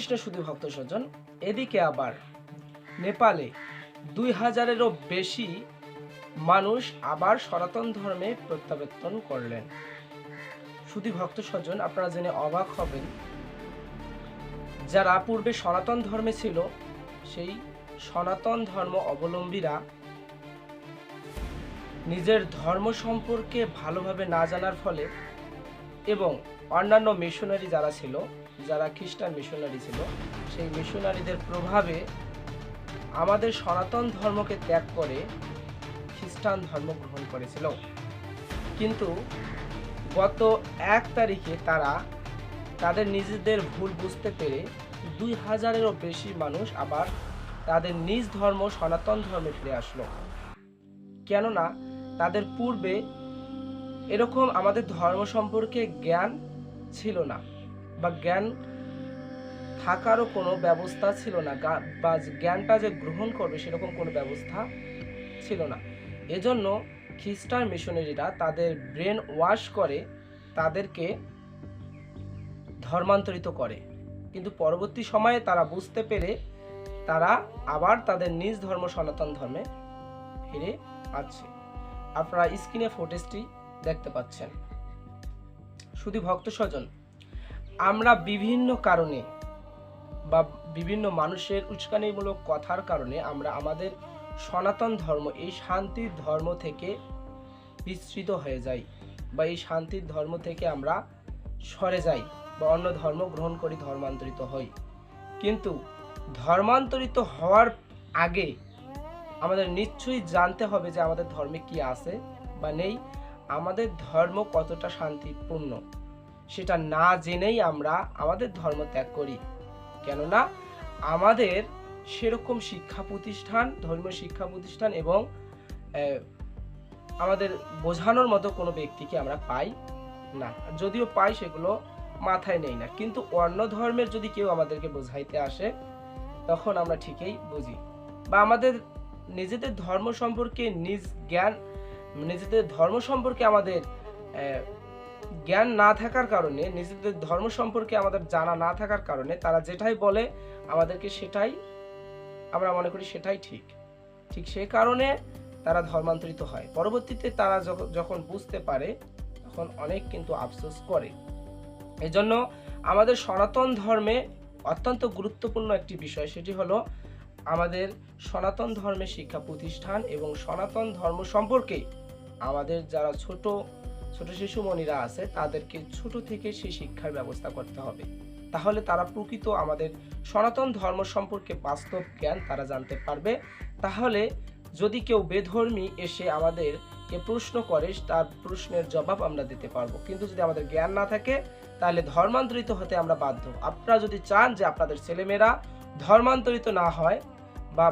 কৃষ্ণ শুধু ভক্ত স্বজন এদিকে আবার নেপালে দুই হাজারেরও বেশি মানুষ আবার সনাতন ধর্মে প্রত্যাবর্তন করলেন। শুধু ভক্ত স্বজন আপনারা জেনে অবাক হবেন, যারা পূর্বে সনাতন ধর্মে ছিল, সেই সনাতন ধর্ম অবলম্বীরা নিজের ধর্ম সম্পর্কে ভালোভাবে না জানার ফলে এবং অন্যান্য মিশনারি যারা ছিল যারা খ্রিস্টান মিশনারি ছিল, সেই মিশনারিদের প্রভাবে আমাদের সনাতন ধর্মকে ত্যাগ করে খ্রিস্টান ধর্ম গ্রহণ করেছিল। কিন্তু গত এক তারিখে তারা তাদের নিজেদের ভুল বুঝতে পেরে দুই হাজারেরও বেশি মানুষ আবার তাদের নিজ ধর্ম, সনাতন ধর্মে ফিরে আসলো। কেননা তাদের পূর্বে এরকম আমাদের ধর্ম সম্পর্কে জ্ঞান ছিল না। বা জ্ঞান থাকারও কোনো ব্যবস্থা ছিল না। বা জ্ঞানটা যে গ্রহণ করবে সেরকম কোনো ব্যবস্থা ছিল না। এজন্য খ্রিস্টান মিশনারিরা তাদের ব্রেন ওয়াশ করে তাদেরকে ধর্মান্তরিত করে। কিন্তু পরবর্তী সময়ে তারা বুঝতে পেরে তারা আবার তাদের নিজ ধর্ম সনাতন ধর্মে ফিরে আছে আপনারা স্ক্রিনে ফুটেজটি দেখতে পাচ্ছেন। শুধু ভক্ত স্বজন আমরা বিভিন্ন কারণে বা বিভিন্ন মানুষের উস্কানিমূলক কথার কারণে আমরা আমাদের সনাতন ধর্ম, এই শান্তির ধর্ম থেকে বিস্তৃত হয়ে যাই বা এই শান্তির ধর্ম থেকে আমরা সরে যাই বা অন্য ধর্ম গ্রহণ করি, ধর্মান্তরিত হই। কিন্তু ধর্মান্তরিত হওয়ার আগে আমাদের নিশ্চয়ই জানতে হবে যে আমাদের ধর্মে কি আছে বা নেই। আমাদের ধর্ম কতটা শান্তিপূর্ণ? সেটা না জেনেই আমরা আমাদের ধর্ম ত্যাগ করি। কেননা আমাদের সেরকম শিক্ষা প্রতিষ্ঠান, ধর্মীয় শিক্ষা প্রতিষ্ঠান এবং আমাদের বোঝানোর মতো কোনো ব্যক্তিকে আমরা পাই না। যদিও পাই সেগুলো মাথায় নেই না। কিন্তু অন্য ধর্মের যদি কেউ আমাদেরকে বোঝাইতে আসে, তখন আমরা ঠিকই বুঝি। বা আমাদের নিজেদের ধর্ম সম্পর্কে নিজ জ্ঞান, নিজেদের ধর্ম সম্পর্কে আমাদের জ্ঞান না থাকার কারণে, নিজেদের ধর্ম সম্পর্কে আমাদের জানা না থাকার কারণে তারা যেটাই বলে, আমাদেরকে সেটাই, আমরা মনে করি সেটাই ঠিক। ঠিক সেই কারণে তারা ধর্মান্তরিত হয়। পরবর্তীতে তারা যখন বুঝতে পারে, তখন অনেক কিন্তু আফসোস করে। এজন্য আমাদের সনাতন ধর্মে অত্যন্ত গুরুত্বপূর্ণ একটি বিষয়, সেটি হলো আমাদের সনাতন ধর্মের শিক্ষা প্রতিষ্ঠান এবং সনাতন ধর্ম সম্পর্কে আমাদের যারা ছোট ছোট শিশুমণিরা আছে, তাদেরকে ছোট থেকে সেই শিক্ষার ব্যবস্থা করতে হবে। তাহলে তারা প্রকৃত আমাদের সনাতন ধর্ম সম্পর্কে বাস্তব জ্ঞান তারা জানতে পারবে। তাহলে যদি কেউ বেধর্মী এসে আমাদের কে প্রশ্ন করে, তার প্রশ্নের জবাব আমরা দিতে পারব। কিন্তু যদি আমাদের জ্ঞান না থাকে, তাহলে ধর্মান্তরিত হতে আমরা বাধ্য। আপনারা যদি চান যে আপনাদের ছেলেমেয়েরা ধর্মান্তরিত না হয় বা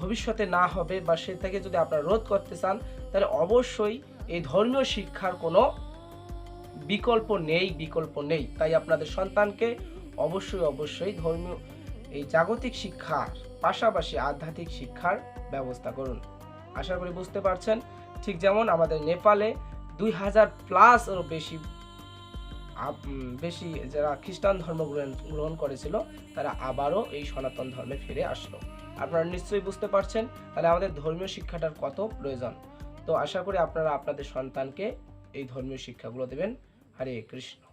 ভবিষ্যতে না হবে বা সে থেকে যদি আপনারা রোধ করতে চান, তাহলে অবশ্যই এই ধর্মীয় শিক্ষার কোনো বিকল্প নেই বিকল্প নেই। তাই আপনাদের সন্তানকে অবশ্যই অবশ্যই ধর্মীয় এই জাগতিক শিক্ষার পাশাপাশি আধ্যাত্মিক শিক্ষার ব্যবস্থা করুন। আশা করি বুঝতে পারছেন। ঠিক যেমন আমাদের নেপালে দুই হাজার প্লাস এরও বেশি বেশি যারা খ্রিস্টান ধর্ম গ্রহণ করেছিল, তারা আবারও এই সনাতন ধর্মে ফিরে আসলো। আপনারা নিশ্চয়ই বুঝতে পারছেন, তাহলে আমাদের ধর্মীয় শিক্ষাটার কত প্রয়োজন। তো আশা করি আপনারা আপনাদের সন্তানকে এই ধর্মীয় শিক্ষাগুলো দেবেন। হরে কৃষ্ণ।